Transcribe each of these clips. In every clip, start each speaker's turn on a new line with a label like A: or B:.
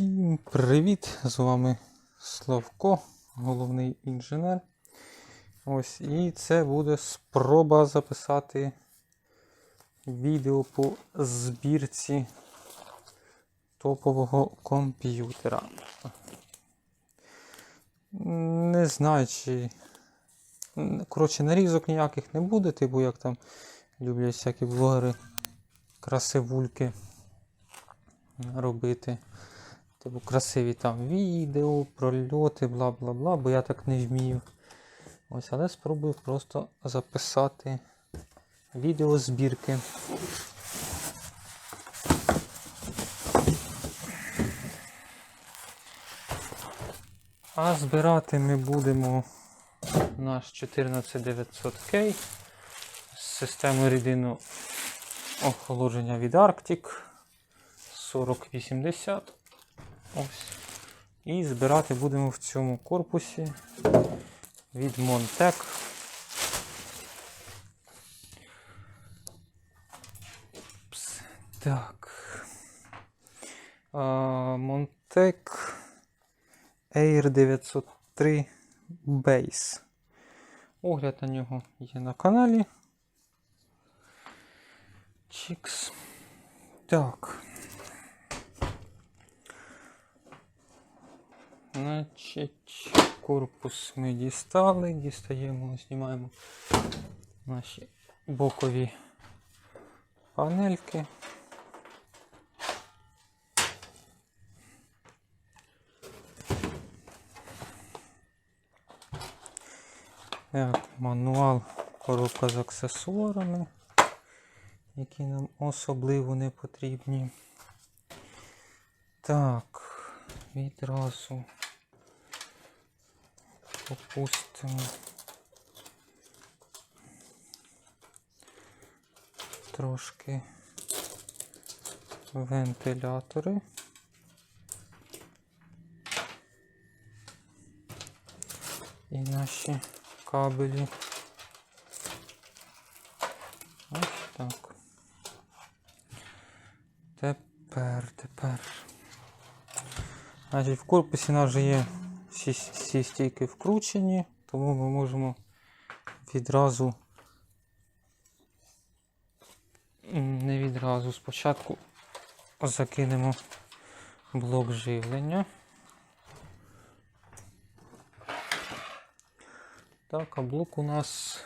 A: Всім привіт! З вами Славко, головний інженер. Ось, і це буде спроба записати відео по збірці топового комп'ютера. Не знаю, чи. Коротше, нарізок ніяких не буде, типу як там люблять всякі блогери красивульки робити. Типу красиві там відео, прольоти, бла бла бла, бо я так не вмію. Ось, але спробую просто записати відео збірки. А збирати ми будемо наш 14900K з системою рідинного охолодження від Arctic 4080. Ось. І збирати будемо в цьому корпусі від. Пс, Так. Montec Air 903 Base. Огляд на нього є на каналі. Чікс. Так. Значить, корпус ми дістали, дістаємо, знімаємо наші бокові панельки. Так, мануал, коробка з аксесуарами, які нам особливо не потрібні. Так, відразу попустимо трошки вентилятори. І наші кабелі. Ось так. Тепер, тепер. Значить, в корпусі нас вже є всі, всі стійки вкручені, тому ми можемо відразу, не відразу, спочатку закинемо блок живлення. Так, а блок у нас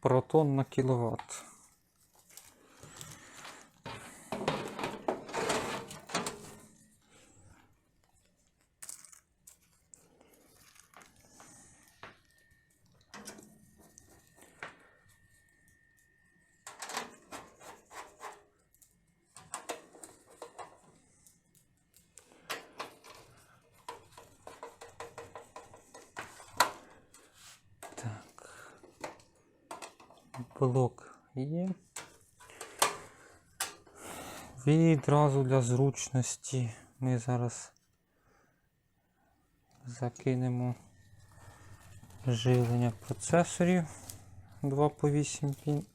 A: протон на кіловат. Так. Блок є. Відразу для зручності ми зараз закинемо живлення процесорів 2 по 8 пін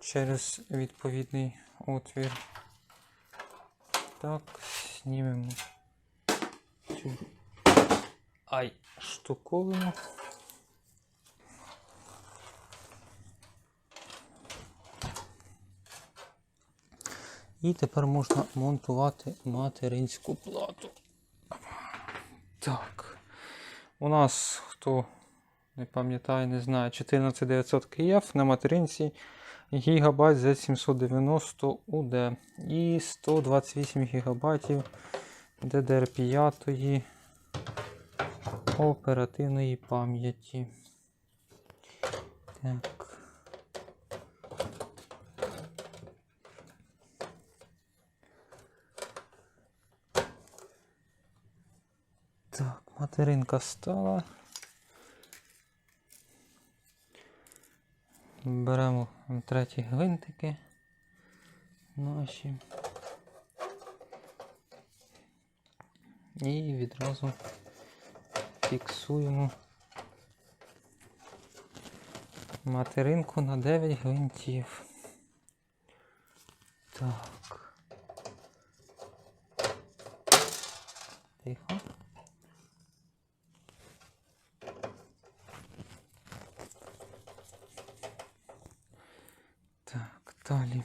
A: через відповідний отвір. Так, знімемо цю ай штуковину. І тепер можна монтувати материнську плату. Так. У нас, хто не пам'ятає, не знає, 14900 KF на материнці гігабайт Z790 UD і 128 гігабайтів DDR5 оперативної пам'яті. Так. Так, материнка стала. Беремо треті гвинтики наші. І відразу фіксуємо материнку на 9 гвинтів. Так. Тихо. Так, далі.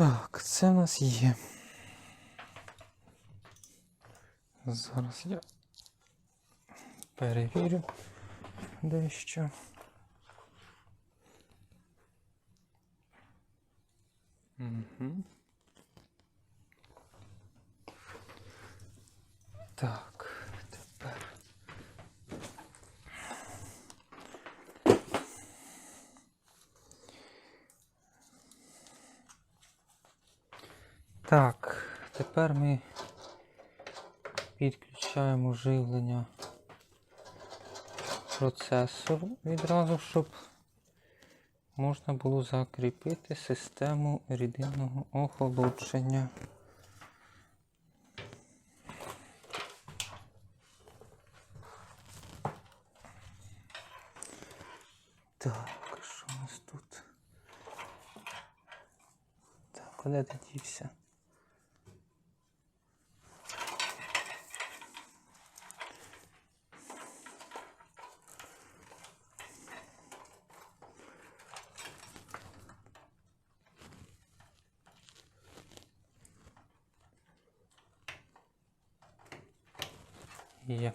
A: Так, це в нас є. Зараз я перевірю дещо. Угу. Так, тепер. Так, тепер ми підключаємо живлення процесору відразу, щоб можна було закріпити систему рідинного охолодження. Так, що у нас тут? Так, куди ти дівся? Є.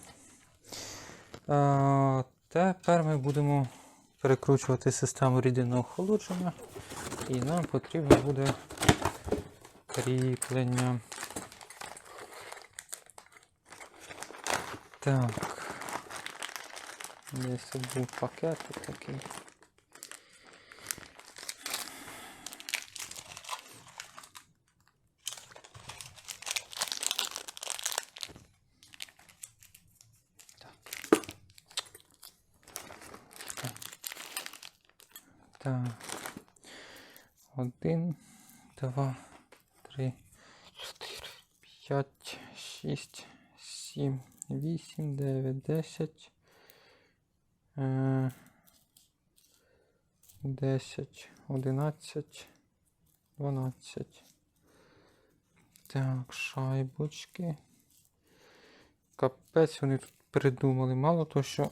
A: А, тепер ми будемо перекручувати систему рідинного охолодження. І нам потрібно буде кріплення. Так. Десь був пакет такий. 9, 10. 10, 11, 12. Так, шайбочки. Капець вони тут придумали. Мало того, що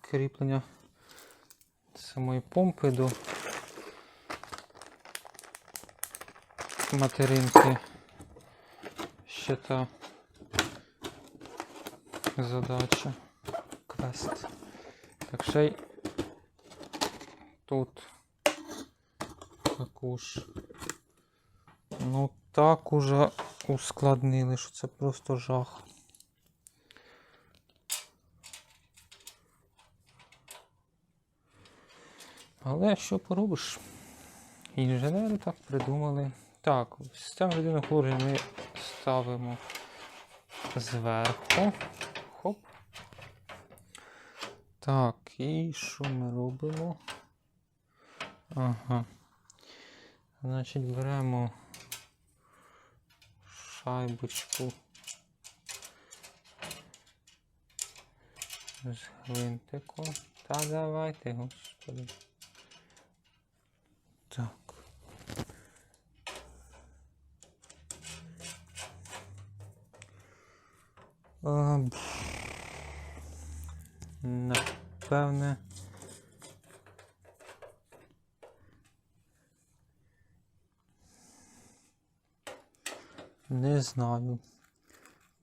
A: кріплення самої помпи до материнки Ще та задача квест. Так ще й тут також. Ну так уже ускладнили, що це просто жах. Але що поробиш? Інженери так придумали. Так, систему людини охолодження ми ставимо зверху. Так, і що ми робимо? Ага. Значить, беремо шайбочку з гвинтиком. Та давайте, господи. Так. А, Напевне. Не знаю.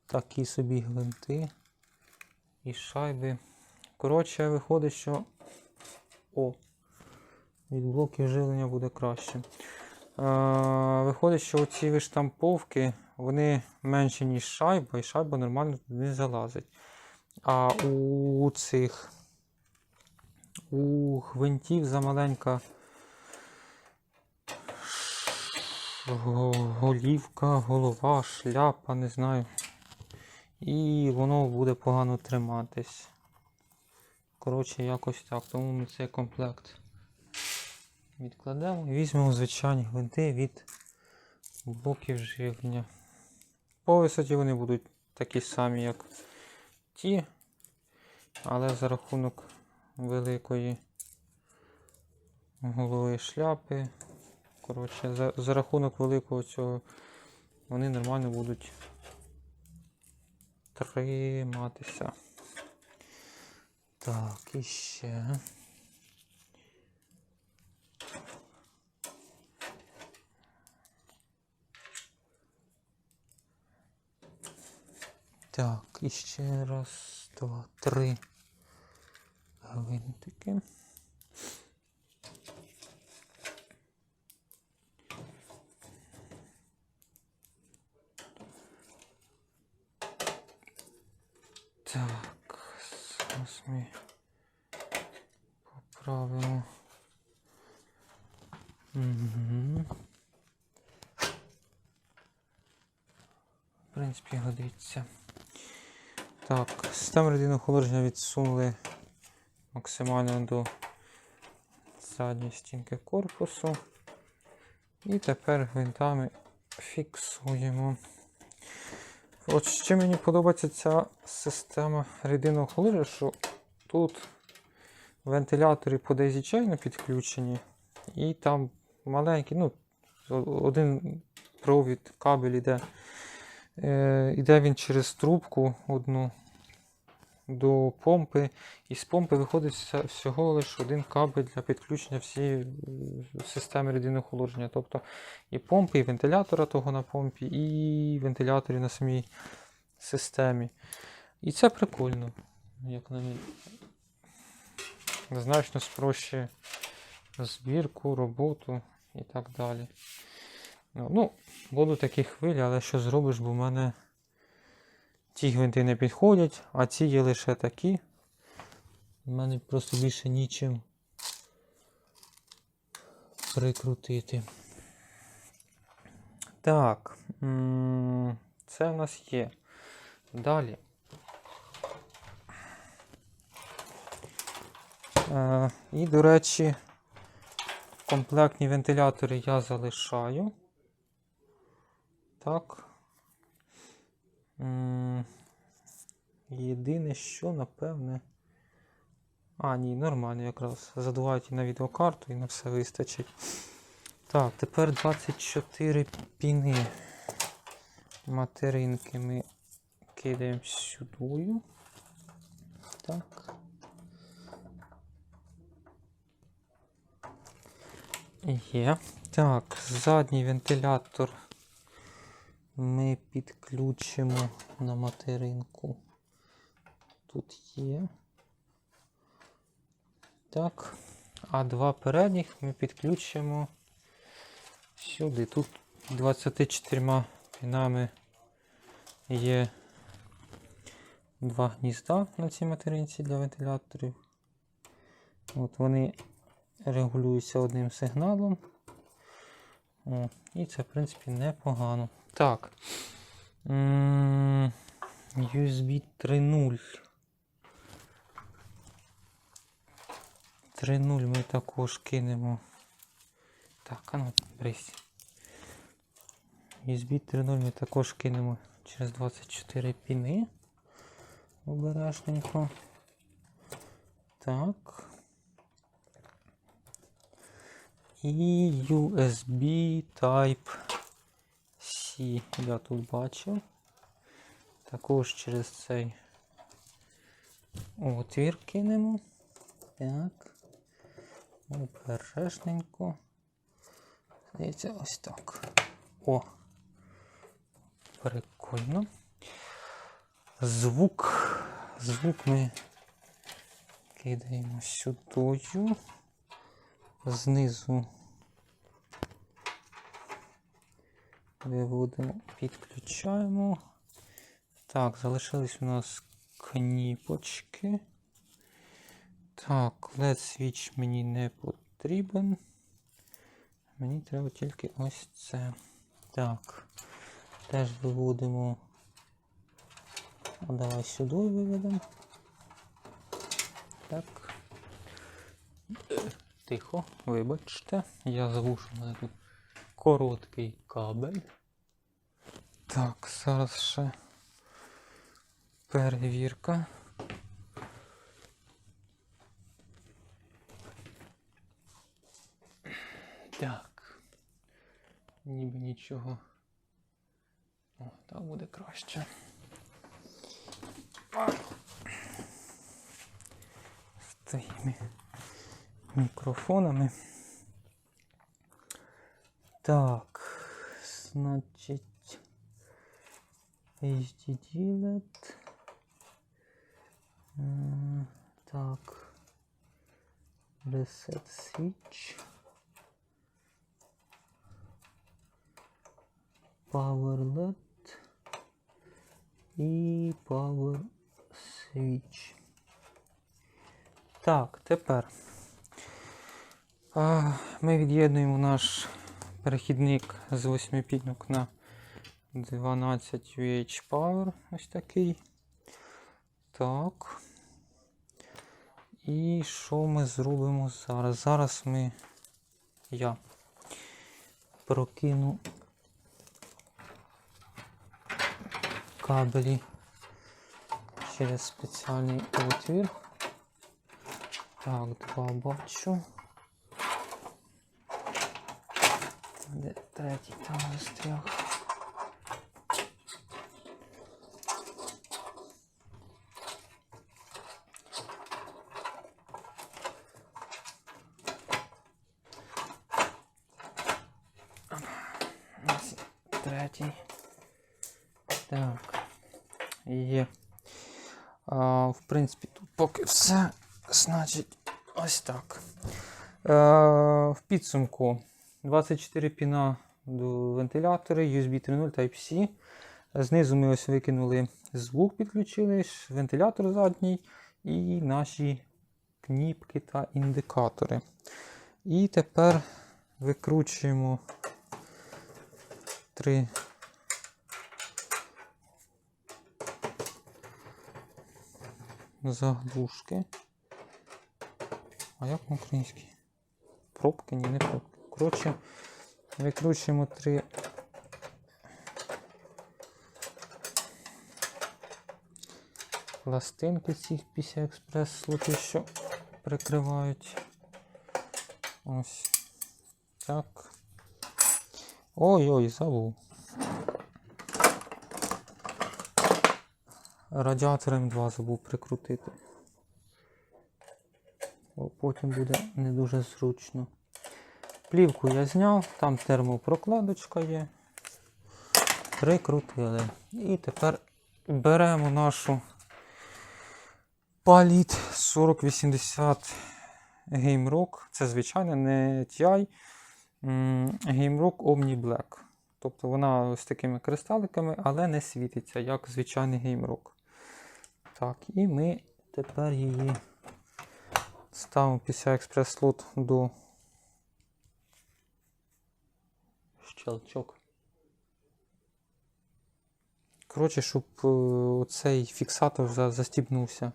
A: Такі собі гвинти і шайби. Коротше, виходить, що. О! від блоків живлення буде краще. Е, виходить, що оці виштамповки вони менші, ніж шайба, і шайба нормально туди не залазить. А у цих у гвинтів замаленька го- голівка, голова, шляпа, не знаю. І воно буде погано триматись. Коротше, якось так. Тому ми цей комплект відкладемо і візьмемо звичайні гвинти від блоків живлення. По висоті вони будуть такі самі, як ті, але за рахунок великої голови шляпи. Коротше, за, за рахунок великого цього вони нормально будуть триматися. Так, і ще. Так, і ще раз, два, три гвинтики. Так, зараз ми поправимо. Угу. В принципі, годиться. Так, систему радійного охолодження відсунули максимально до задньої стінки корпусу. І тепер гвинтами фіксуємо. От ще мені подобається ця система рідинного охолодження, що тут вентилятори по daisy chain підключені, і там маленький, ну, один провід, кабель іде. Е, іде він через трубку одну до помпи, і з помпи виходить всього лише один кабель для підключення всієї е, системи рідинного охолодження. Тобто і помпи, і вентилятора того на помпі, і вентиляторів на самій системі. І це прикольно, як на мій. Значно спрощує збірку, роботу і так далі. Ну, будуть такі хвилі, але що зробиш, бо в мене ті гвинти не підходять, а ці є лише такі. У мене просто більше нічим прикрутити. Так, це в нас є. Далі. Е, і, до речі, комплектні вентилятори я залишаю. Так. Єдине, що, напевне. А, ні, нормально якраз. Задувають і на відеокарту і на все вистачить. Так, тепер 24 піни. Материнки ми кидаємо сюди. Так. Є. Так, задній вентилятор ми підключимо на материнку. Тут є. Так. А два передніх ми підключимо сюди. Тут 24 пінами є два гнізда на цій материнці для вентиляторів. От вони регулюються одним сигналом. О, і це, в принципі, непогано. Так. USB 3.0. 3.0 ми також кинемо. Так, а ну, брись. USB 3.0 ми також кинемо через 24 піни. Обережненько. Так. І USB Type C я тут бачив. Також через цей отвір кинемо. Так. Обережненько. Здається, ось так. О! Прикольно. Звук. Звук ми кидаємо сюди. Знизу виводимо, підключаємо. Так, залишились у нас кніпочки. Так, LED switch мені не потрібен. Мені треба тільки ось це. Так. Теж виводимо. А давай сюди виведемо. Так. Тихо, вибачте. Я в мене тут короткий кабель. Так, зараз ще перевірка. Так. Ніби нічого. О, так буде краще. З тими мікрофонами. Так, значить. HDD LED. Е, Так. Reset switch. Power LED і Power Switch. Так, тепер ми від'єднуємо наш перехідник з 8 пінок на 12 VH Power. Ось такий. Так. І що ми зробимо зараз? Зараз ми я прокину кабелі через спеціальний отвір. Так, два бачу. Де третій там застряг. Ось третій. Так. Є. А, в принципі, тут поки все. Значить, ось так. Е, в підсумку 24 піна до вентилятора, USB 3.0 Type-C. Знизу ми ось викинули звук, підключили, вентилятор задній і наші кніпки та індикатори. І тепер викручуємо три заглушки. А як по-українськи? Пробки? Ні, не пробки. Коротше, викручуємо три. Пластинки цих PCI Express слоти, що прикривають. Ось так. Ой-ой, забув. Радіатор М2 забув прикрутити. Потім буде не дуже зручно. Плівку я зняв, там термопрокладочка є. Прикрутили. І тепер беремо нашу паліт 4080 Game Rock. Це звичайно не TI. м, Game Rock Omni Black. Тобто вона ось такими кристаликами, але не світиться, як звичайний Rock. Так, і ми тепер її ставимо PCI Express слот до щелчок. Коротше, щоб е, цей фіксатор за- застібнувся.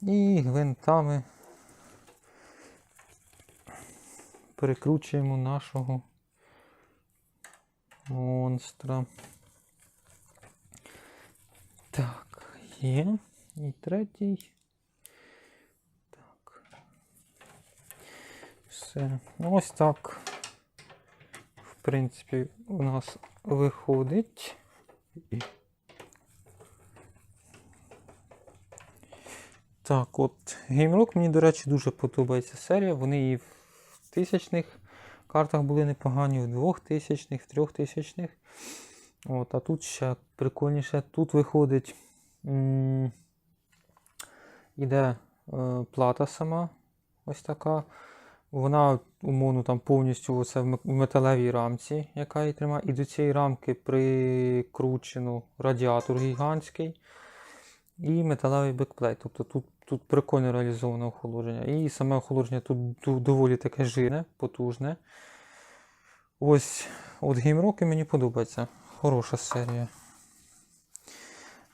A: І гвинтами перекручуємо нашого монстра. Так, є. І третій. Так. Все. Ну, Ось так. В принципі, у нас виходить. Так, от GameRock мені, до речі, дуже подобається серія. Вони і в тисячних картах були непогані, в двохтисячних, в трьохтисячних. От, а тут ще прикольніше. Тут виходить. Іде е, плата сама. Ось така. Вона умовно там повністю оце в металевій рамці, яка її тримає. І до цієї рамки прикручено радіатор гігантський. і металевий бекплейт. Тобто тут, тут прикольно реалізоване охолодження. І саме охолодження тут доволі таке жирне, потужне. Ось от геймроки мені подобається. Хороша серія.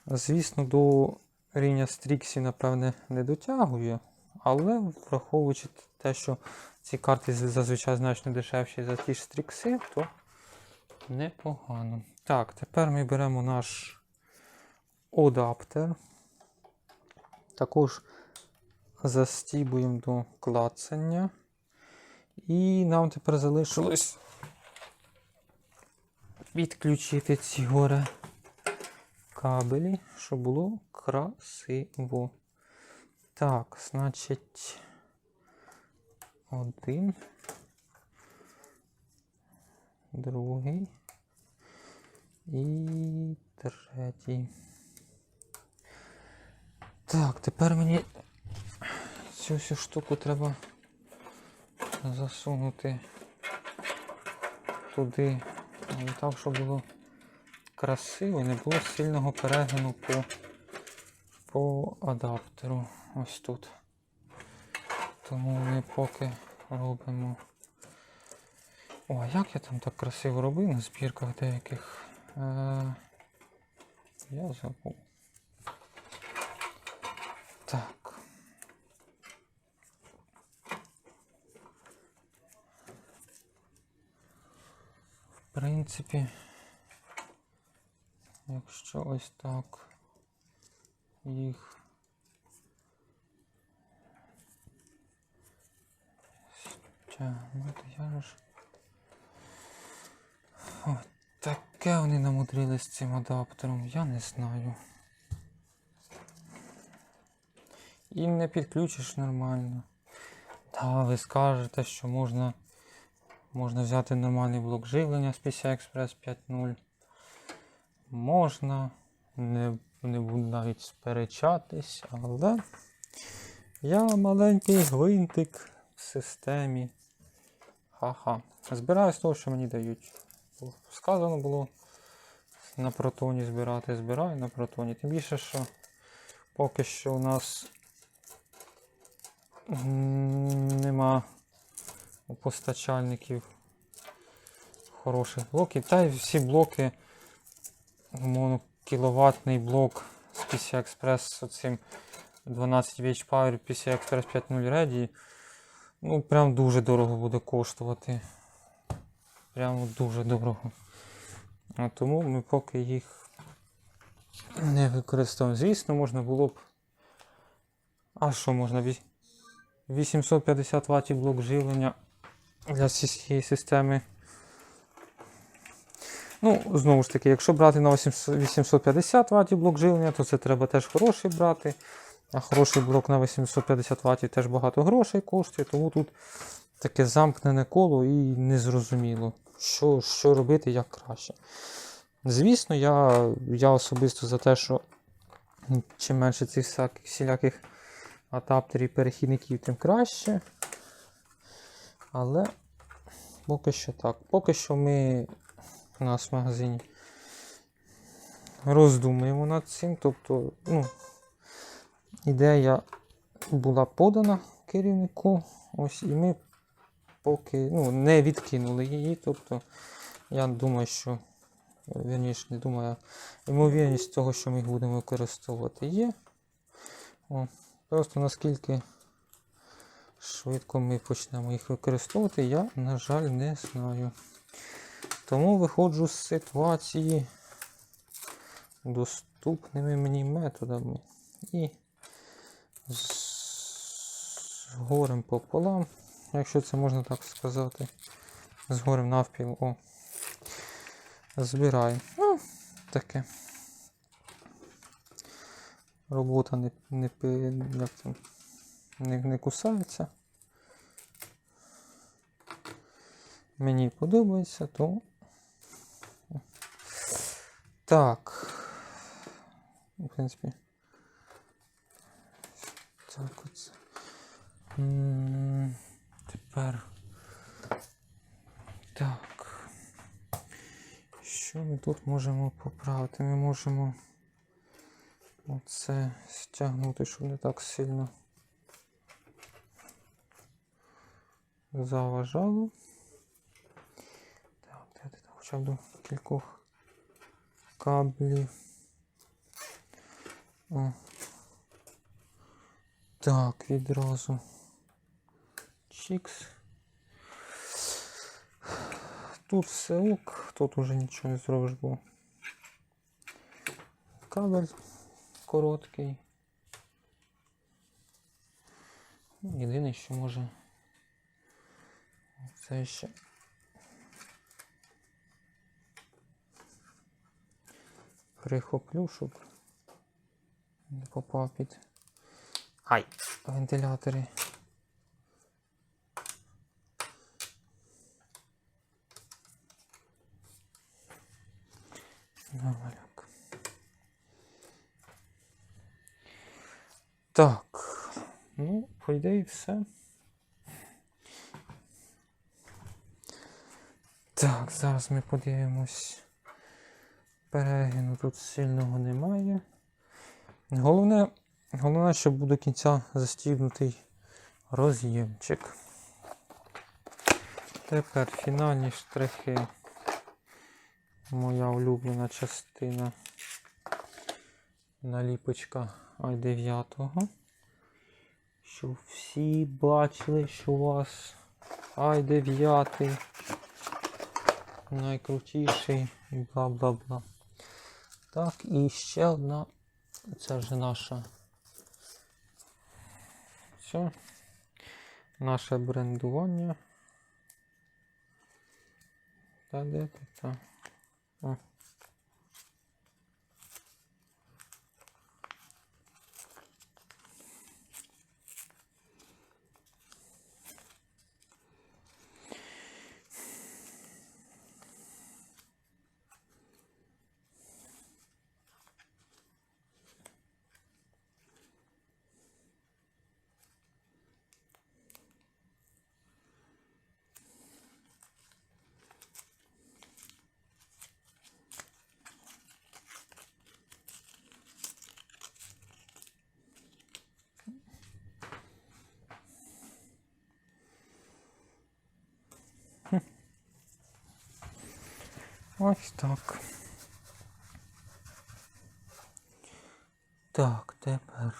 A: Звісно, до рівня Стріксі, напевне, не дотягує, але враховуючи те, що ці карти зазвичай значно дешевші за ті ж стрікси, то непогано. Так, тепер ми беремо наш адаптер. Також застібуємо до клацання. І нам тепер залишилось підключити ці горе кабелі, щоб було красиво. Так, значить, один, другий і третій. Так, тепер мені цю всю штуку треба засунути туди, але так, щоб було красиво не було сильного перегину по, по адаптеру. Ось тут. Тому ми поки робимо. О, як я там так красиво робив на збірках деяких? Е, я забув. Так. В принципі, якщо ось так їх стягнути, я ж. О, таке вони намудрились з цим адаптером, я не знаю. І не підключиш нормально. Та ви скажете, що можна, можна взяти нормальний блок живлення з PCI Express 5.0. Можна, не, не буду навіть сперечатись, але я маленький гвинтик в системі. Ха-ха. Збираю з того, що мені дають. Сказано було на протоні збирати, збираю на протоні. Тим більше, що поки що у нас нема у постачальників хороших блоків. Та й всі блоки, умовно, кіловатний блок з PCI Express оцим 12 VH Power PCI Express 5.0 Ready. Ну, прям дуже дорого буде коштувати. Прямо дуже дорого. А тому ми поки їх не використовуємо. Звісно, можна було б. А що можна? 850 Вт блок живлення для цієї системи. Ну, знову ж таки, якщо брати на 850 Вт блок живлення, то це треба теж хороший брати. А хороший блок на 850 Вт теж багато грошей коштує, тому тут таке замкнене коло і незрозуміло, що, що робити як краще. Звісно, я, я особисто за те, що чим менше цих всяких, всіляких адаптерів, перехідників, тим краще. Але поки що так. Поки що ми у нас в магазині роздумуємо над цим. Тобто, ну, ідея була подана керівнику. Ось, і ми поки ну, не відкинули її. Тобто, я думаю, що вірніше, не думаю, ймовірність того, що ми їх будемо використовувати, є. О, просто наскільки швидко ми почнемо їх використовувати, я, на жаль, не знаю. Тому виходжу з ситуації доступними мені методами. І з, горем пополам, якщо це можна так сказати. З горем навпіл. О. Збираю. Ну, таке. Робота не, не, як там, не, не кусається. Мені подобається, то. Так. В принципі. Так оце. Тепер. Так. Що ми тут можемо поправити? Ми можемо Оце стягнути, щоб не так сильно заважало. Так, ти хоча б до кількох каблів. О. Так, відразу. Чікс. Тут все ок, тут уже нічого не зробиш, бо кабель короткий. Єдине, що може це ще прихоплю, щоб не попав під Ай! вентилятори. Нормаляк. Так, ну, по ідеї все. Так, зараз ми подивимось. Перегину тут сильного немає. Головне, головне, щоб до кінця застігнутий роз'ємчик. Тепер фінальні штрихи. Моя улюблена частина. Наліпочка i9. Щоб всі бачили, що у вас i9 найкрутіший і бла-бла-бла. Так, і ще одна. Це вже наша. Все. Наше брендування. Та де ти та? О. Ось так. Так, тепер.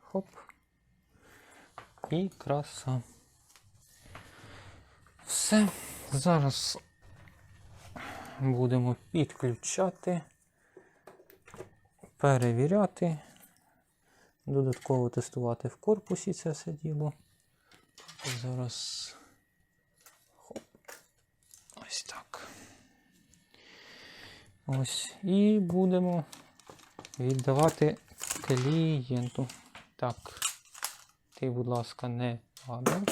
A: Хоп. І краса. Все. Зараз будемо підключати, перевіряти, додатково тестувати в корпусі це все діло. Зараз. Хоп. Ось так. Ось. І будемо віддавати клієнту. Так. Ти, будь ласка, не падай.